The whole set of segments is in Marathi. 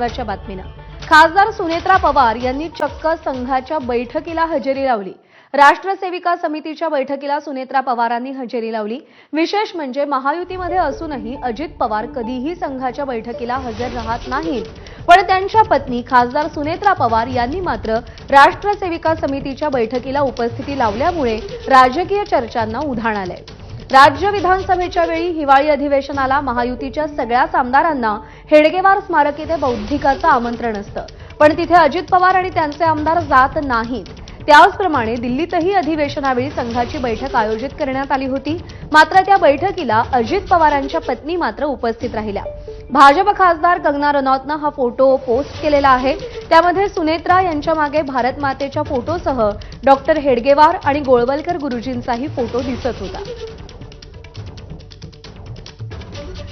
महत्त्वाच्या बातमीनं. खासदार सुनेत्रा पवार यांनी चक्क संघाच्या बैठकीला हजेरी लावली. राष्ट्रसेविका समितीच्या बैठकीला सुनेत्रा पवारांनी हजेरी लावली. विशेष म्हणजे महायुतीमध्ये असूनही अजित पवार कधीही संघाच्या बैठकीला हजर राहत नाहीत. पण त्यांच्या पत्नी खासदार सुनेत्रा पवार यांनी मात्र राष्ट्रसेविका समितीच्या बैठकीला उपस्थिती लावल्यामुळे राजकीय चर्चांना उधाण आलंय. राज्य विधानसभेच्या वेळी हिवाळी अधिवेशनाला महायुतीच्या सगळ्याच आमदारांना हेडगेवार स्मारक येथे बौद्धिकाचं आमंत्रण असतं. पण तिथे अजित पवार आणि त्यांचे आमदार जात नाहीत. त्याचप्रमाणे दिल्लीतही अधिवेशनावेळी संघाची बैठक आयोजित करण्यात आली होती. मात्र त्या बैठकीला अजित पवारांच्या पत्नी मात्र उपस्थित राहिल्या. भाजप खासदार कंगना रनौतनं हा फोटो पोस्ट केलेला आहे. त्यामध्ये सुनेत्रा यांच्या मागे भारत मातेच्या फोटोसह डॉक्टर हेडगेवार आणि गोळवलकर गुरुजींचाही फोटो दिसत होता.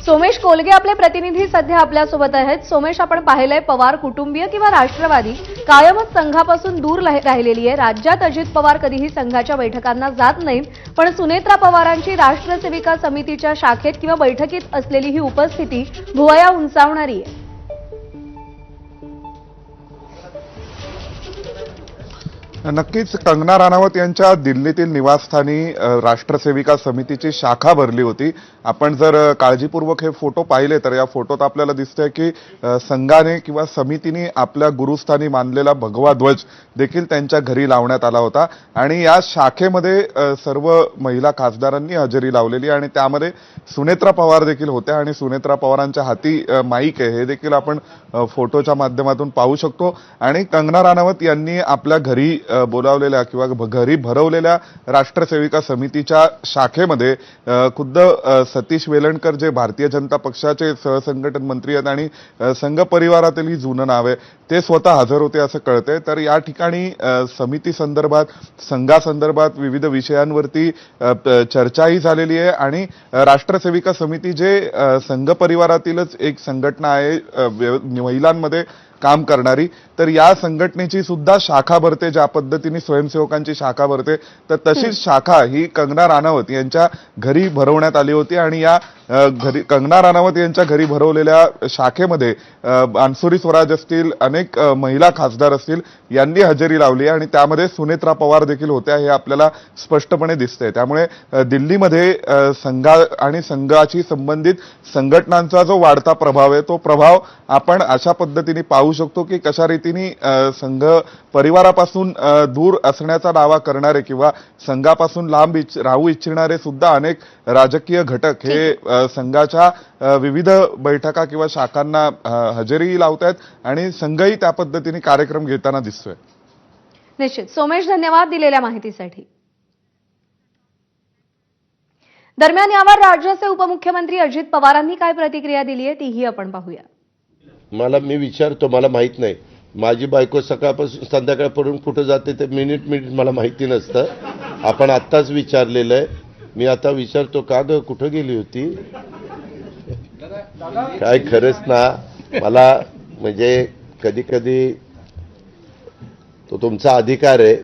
सोमेश कोलगे आपले प्रतिनिधी सध्या आपल्यासोबत आहेत. सोमेश आपण पाहिलंय पवार कुटुंबीय किंवा राष्ट्रवादी कायमच संघापासून दूर राहिलेली आहे. राज्यात अजित पवार कधीही संघाच्या बैठकांना जात नाहीत पण सुनेत्रा पवारांची राष्ट्रसेविका समितीच्या शाखेत किंवा बैठकीत असलेली ही उपस्थिती भुवया उंचावणारी आहे. नक्कीच कंगना राणावत यांच्या दिल्लीतील निवासस्थानी राष्ट्रसेविका समितीची शाखा भरली होती. आपण जर काळजीपूर्वक हे फोटो पाहिले तर या फोटोत आपल्याला दिसतंय की संघाने किंवा समितीने आपल्या गुरुस्थानी मानलेला भगवा ध्वज देखील त्यांच्या घरी लावण्यात आला होता. आणि या शाखेमध्ये सर्व महिला खासदारांनी हजेरी लावलेली आणि त्यामध्ये सुनेत्रा पवार देखील होत्या आणि सुनेत्रा पवारांच्या हाती माईक आहे. हे देखील आपण फोटोच्या माध्यमातून पाहू शकतो. आणि कंगना राणावत यांनी आपल्या घरी बोलावलेल्या किंवा घरी भरवलेल्या राष्ट्रसेविका समितीच्या शाखेमध्ये खुद्द सतीश वेलणकर जे भारतीय जनता पक्षाचे सहसंघटन मंत्री आहेत आणि संघ परिवारातील ही जुनं नाव आहे ते स्वतः हजर होते असं कळतंय. तर या ठिकाणी समिती संदर्भात संघासंदर्भात विविध विषयांवरती प- चर्चाही झालेली आहे आणि राष्ट्रसेविका समिती जे संघ परिवारातीलच एक संघटना आहे महिलांमध्ये काम करणारी. तर या संघटनेची सुद्धा शाखा भरते ज्या पद्धतीने स्वयंसेवकांची शाखा भरते. तर तशीच शाखा ही कंगना राणावत यांच्या घरी भरवण्यात आली होती. आणि या घरी कंगना राणावत यांच्या घरी भरवलेल्या शाखेमध्ये अ, बानसुरी स्वराज असतील अनेक महिला खासदार असतील यांनी हजेरी लावली आणि त्यामध्ये सुनेत्रा पवार देखील होत्या हे आपल्याला स्पष्टपणे दिसतंय. त्यामुळे दिल्लीमध्ये संघा आणि संघाशी संबंधित संघटनांचा जो वाढता प्रभाव आहे तो प्रभाव आपण अशा पद्धतीने पाहू शकतो की कशा रीतीने संघ परिवारापासून दूर असण्याचा दावा करणारे किंवा संघापासून लांब इच्छ- राहू इच्छिणारे सुद्धा अनेक राजकीय घटक हे संघाच्या विविध बैठका किंवा शाखांना हजेरी लावतायत आणि संघही त्या पद्धतीने कार्यक्रम घेताना दिसतोय. निश्चित. सोमेश धन्यवाद दिलेल्या माहितीसाठी. दरम्यान यावर राज्याचे उपमुख्यमंत्री अजित पवारांनी काय प्रतिक्रिया दिली आहे तीही आपण पाहूया. मला मी विचारतो मला माहीत नाही. माझी बायको सकाळपासून संध्याकाळपर्यंत कुठं जाते ते मिनिट मिनिट मला माहिती नसतं. आपण आत्ताच विचारलेलं आहे. मी आता विचारतो का ग कुठं गेली होती? काय खरंच ना मला म्हणजे कधी कधी तो तुमचा अधिकार आहे.